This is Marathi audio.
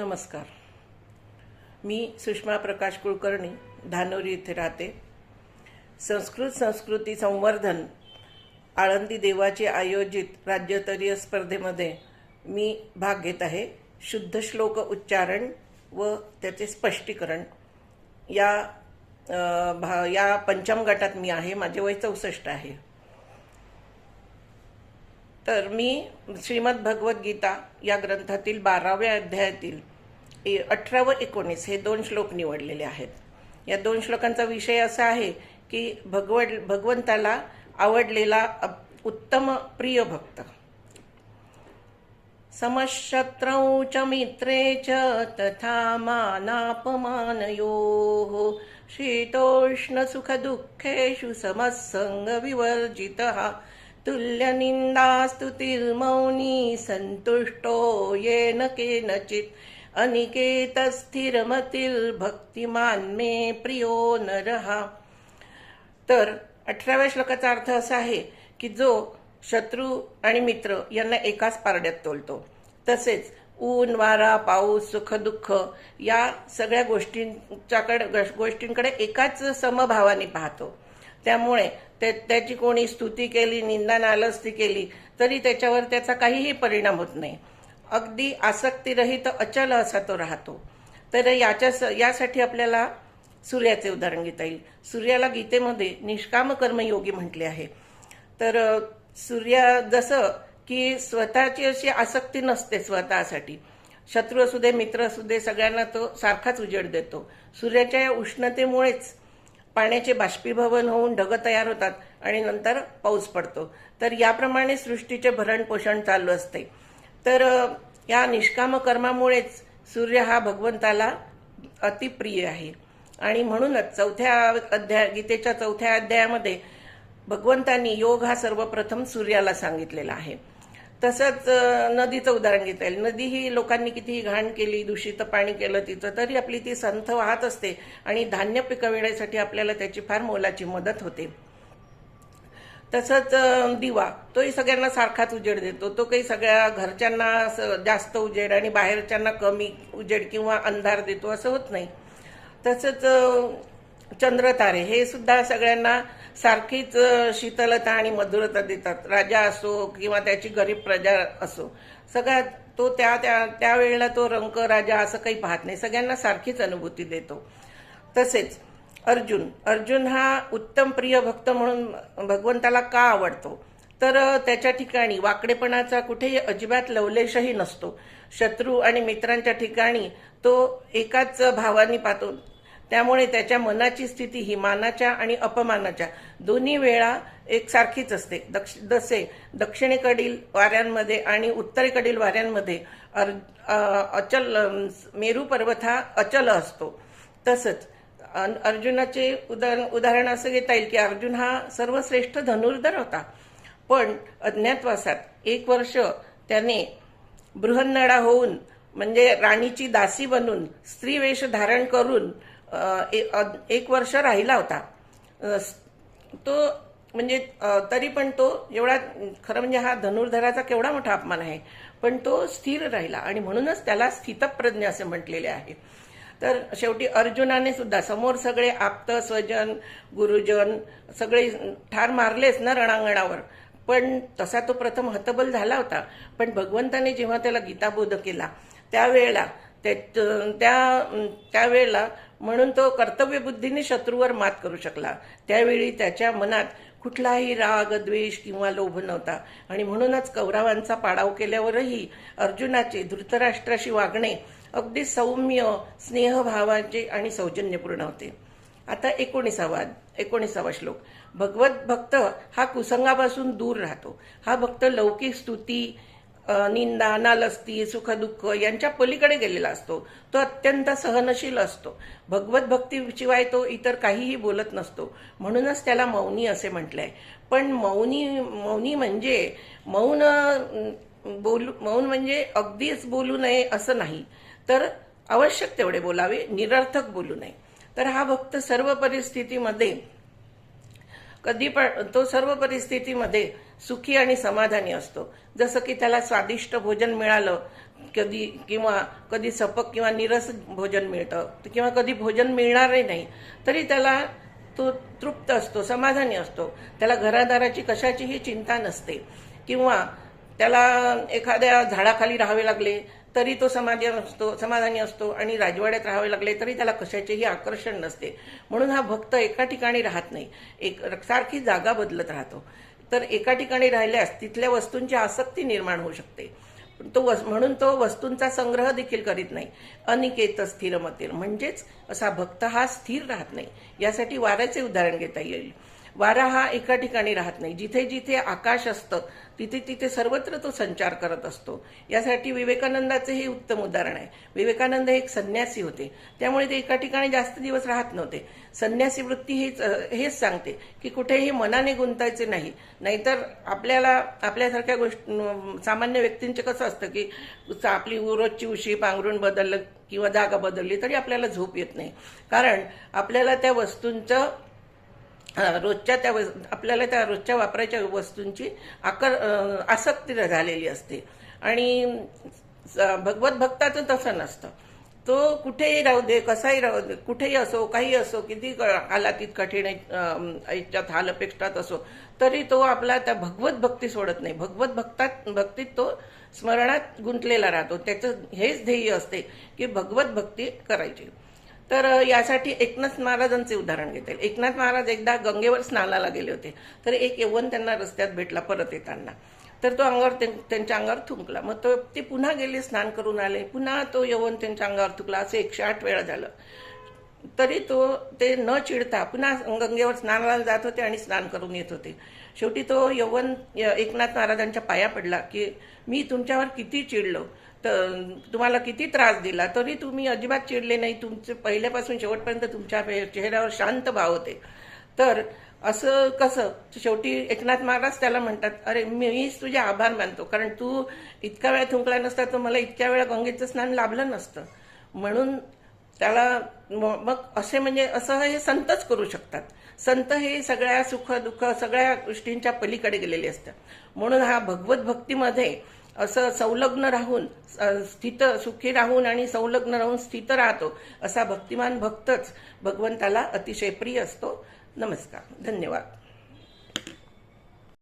नमस्कार. मी सुषमा प्रकाश कुलकर्णी धानोरी येथे राहते. संस्कृत संस्कृती संवर्धन आळंदी देवाचे आयोजित राज्यस्तरीय स्पर्धेमध्ये मी भाग घेत आहे. शुद्ध श्लोक उच्चारण व त्याचे स्पष्टीकरण. या भा या पंचम गटात मी आहे. माझे वय चौसष्ट आहे. तर मी श्रीमद भगवद्गीता या ग्रंथातील बाराव्या अध्यायातील अठरा व एकोणीस हे दोन श्लोक निवडलेले आहेत. या दोन श्लोकांचा विषय असा आहे की भगवड भगवंताला आवडलेला उत्तम प्रिय भक्त. समशत्रौ च मित्रे च तथा मानापमानयोः शीतोष्णसुखदुःखेषु समस्सङ्गविवर्जितः तुल्यनिन्दास्तुतिर्मौनी सन्तुष्टो येन केनचित् अनिकेतस्थिरमतिर्भक्तिमान् मे प्रियो नरः. तर अठराव्या श्लोकाचा अर्थ असा आहे की जो शत्रू आणि मित्र यांना एकाच पारड्यात तोलतो. तसेच ऊन वारा पाऊस सुख दुःख या सगळ्या गोष्टींच्याकडे गोष्टींकडे एकाच समभावाने पाहतो. त्यामुळे ते त्याची कोणी स्तुती केली निंदा नालस्ती केली तरी त्याच्यावर त्याचा काहीही परिणाम होत नाही. अगदी आसक्तीरहित अचल असा तो राहतो. तर याच्या यासाठी आपल्याला सूर्याचे उदाहरण घेता येईल. सूर्याला गीतेमध्ये निष्काम कर्मयोगी म्हटले आहे. तर सूर्या जसं की स्वतःची अशी आसक्ती नसते स्वतःसाठी. शत्रू असू दे मित्र असू दे सगळ्यांना तो सारखाच उजेड देतो. सूर्याच्या या उष्णतेमुळेच पाण्याचे बाष्पीभवन होऊन ढग तयार होतात आणि नंतर पाऊस पडतो. तर याप्रमाणे सृष्टीचे भरणपोषण चालू असते. तर या निष्काम कर्मामुळेच सूर्य हा भगवंताला अतिप्रिय आहे. आणि म्हणूनच चौथ्या अध्याय गीतेच्या चौथ्या अध्यायामध्ये भगवंतांनी योग हा सर्वप्रथम सूर्याला सांगितलेला आहे. तसंच नदीचं उदाहरण घेता येईल. नदी ही लोकांनी कितीही घाण केली दूषित पाणी केलं तिचं तरी आपली ती संथ वाहत असते आणि धान्य पिकविण्यासाठी आपल्याला त्याची फार मोलाची मदत होते. तसंच दिवा. तोही सगळ्यांना सारखाच उजेड देतो. तो काही सगळ्या घरच्यांना असं जास्त उजेड आणि बाहेरच्यांना कमी उजेड किंवा अंधार देतो असं होत नाही. तसंच चंद्रतारे हे सुद्धा सगळ्यांना सारखीच शीतलता आणि मधुरता देतात. राजा असो किंवा त्याची गरीब प्रजा असो. सगळ्या तो त्या त्या त्यावेळेला तो रंक राजा असं काही पाहत नाही. सगळ्यांना सारखीच अनुभूती देतो. तसेच अर्जुन. अर्जुन हा उत्तम प्रिय भक्त म्हणून भगवंताला का आवडतो? तर त्याच्या ठिकाणी वाकडेपणाचा कुठेही अजिबात लवलेशही नसतो. शत्रू आणि मित्रांच्या ठिकाणी तो एकाच भावानी पाहतो. त्यामुळे त्याच्या मनाची स्थिती ही मानाच्या आणि अपमानाच्या. दोन्ही वेळा एकसारखीच असते. दक्ष जसे दक्षिणेकडील वाऱ्यांमध्ये आणि उत्तरेकडील वाऱ्यांमध्ये अर अचल मेरू पर्वत हा अचल असतो. तसंच अर्जुनाचे उदाहरण उदाहरण असं घेता येईल की अर्जुन हा सर्वश्रेष्ठ धनुर्धर होता. पण अज्ञातवासात एक वर्ष त्याने बृहन्नडा होऊन म्हणजे राणीची दासी बनून स्त्रीवेश धारण करून ए- एक वर्ष राहिला होता. तो म्हणजे तरी पण तो एवढा खरं म्हणजे हा धनुर्धराचा केवढा मोठा अपमान आहे. पण तो स्थिर राहिला आणि म्हणूनच त्याला स्थितप्रज्ञ असे म्हटलेले आहे. तर शेवटी अर्जुनाने सुद्धा समोर सगळे आप्त स्वजन गुरुजन सगळे ठार मारलेच ना रणांगणावर. पण तसा तो प्रथम हतबल झाला होता. पण भगवंताने जेव्हा त्याला गीताबोध केला त्यावेळेला त्या त्या त्यावेळेला म्हणून तो कर्तव्यबुद्धीने शत्रूवर मात करू शकला. त्यावेळी त्याच्या मनात कुठलाही राग द्वेष किंवा लोभ नव्हता. आणि म्हणूनच कौरवांचा पाडाव केल्यावरही अर्जुनाचे धृतराष्ट्राशी वागणे अगदी सौम्य स्नेहभावाचे आणि सौजन्यपूर्ण होते. आता एकोणीसावा एकोणीसावा श्लोक. भगवत भक्त हा कुसंगापासून दूर राहतो. हा भक्त लौकिक स्तुती निंदा नालस्ती सुखदुःख यांच्या पलीकडे गेलेला असतो. तो अत्यंत सहनशील असतो. भगवत भक्तीशिवाय तो इतर काहीही बोलत नसतो. म्हणूनच त्याला मौनी असे म्हटलं आहे पण मौनी मौनी म्हणजे मौन बोलू मौन म्हणजे अगदीच बोलू नये असं नाही. तर आवश्यक तेवढे बोलावे निरर्थक बोलू नये. तर हा भक्त सर्व परिस्थितीमध्ये कधी पण तो सर्व परिस्थितीमध्ये सुखी आणि समाधानी असतो. जसं की त्याला स्वादिष्ट भोजन मिळालं कधी किंवा कधी सपक किंवा निरस भोजन मिळतं किंवा कधी भोजन मिळणारही नाही तरी त्याला तो तृप्त असतो समाधानी असतो. त्याला घरादाराची कशाचीही चिंता नसते. किंवा त्याला एखाद्या झाडाखाली राहावे लागले तरी तो समाधान असतो समाधानी असतो आणि राजवाड्यात राहावे लागले तरी त्याला कशाचेही आकर्षण नसते. म्हणून हा भक्त एका ठिकाणी राहत नाही. एक सारखी जागा बदलत राहतो. तर एका ठिकाणी राहिल्यास तिथल्या वस्तूंची आसक्ती निर्माण होऊ शकते. तो वस म्हणून तो वस्तूंचा संग्रह देखील करीत नाही. अनिकेत स्थिरमतील म्हणजेच असा भक्त हा स्थिर राहत नाही. यासाठी वाऱ्याचे उदाहरण घेता येईल. वारा हा एका ठिकाणी राहत नाही. जिथे जिथे आकाश असतं तिथे तिथे सर्वत्र तो संचार करत असतो. यासाठी विवेकानंदाचे हे उत्तम उदाहरण आहे. विवेकानंद हे एक संन्यासी होते. त्यामुळे ते एका ठिकाणी जास्त दिवस राहत नव्हते. संन्यासी वृत्ती हेच हेच सांगते की कुठेही मनाने गुंतायचे नाही. नाहीतर आपल्याला आपल्यासारख्या गोष्ट सामान्य व्यक्तींचे कसं असतं की आपली रोजची उशी पांघरून बदललं किंवा जागा बदलली तरी आपल्याला झोप येत नाही. कारण आपल्याला त्या वस्तूंचं रोजच्या त्या आपल्याला त्या रोजच्या वापराच्या वस्तूंची आकर आसक्ती झालेली असते. आणि भगवत भक्ताचं तसं नसतं. तो कुठेही राहू दे कसाही राहू दे कुठेही असो काही असो किती आला हालातीत कठीण याच्यात हालपेक्षात असो तरी तो आपला त्या भगवत भक्ती सोडत नाही. भगवत भक्तात भक्तीत तो स्मरणात गुंतलेला राहतो. त्याचं हेच ध्येय असते की भगवत भक्ती करायची. तर यासाठी एकनाथ महाराजांचे उदाहरण घेता येईल. एकनाथ महाराज एकदा गंगेवर स्नानाला गेले होते. तर एक यवन त्यांना रस्त्यात भेटला परत येताना. तर तो अंगावर त्यांच्या अंगावर थुंकला. मग तो ते पुन्हा गेले स्नान करून आले. पुन्हा तो यवन त्यांच्या अंगावर थुंकला. असं एकशे आठ वेळा झालं. तरी तो ते न चिडता पुन्हा गंगेवर स्नानाला जात होते आणि स्नान करून येत होते. शेवटी तो यवन एकनाथ महाराजांच्या पाया पडला की मी तुमच्यावर किती चिडलो? तर तुम्हाला किती त्रास दिला? तरी तुम्ही अजिबात चिडले नाही. तुमचे पहिल्यापासून शेवटपर्यंत तुमच्या चेहऱ्यावर शांत भाव होते. तर असं कसं? शेवटी एकनाथ महाराज त्याला म्हणतात अरे मीच तुझे आभार मानतो. कारण तू इतका वेळा थुंकला नसता तर मला इतक्या वेळा गंगेचं स्नान लाभलं नसतं. म्हणून त्याला मग असे म्हणजे असं हे संतच करू शकतात. संत हे सगळ्या सुख दुःख सगळ्या गोष्टींच्या पलीकडे गेलेले असतात. म्हणून हा भगवत भक्तीमध्ये असं संलग्न राहून स्थित सुखी राहून आणि संलग्न राहून स्थित राहतो असा भक्तिमान भक्तच भगवंताला अतिशय प्रिय असतो. नमस्कार. धन्यवाद.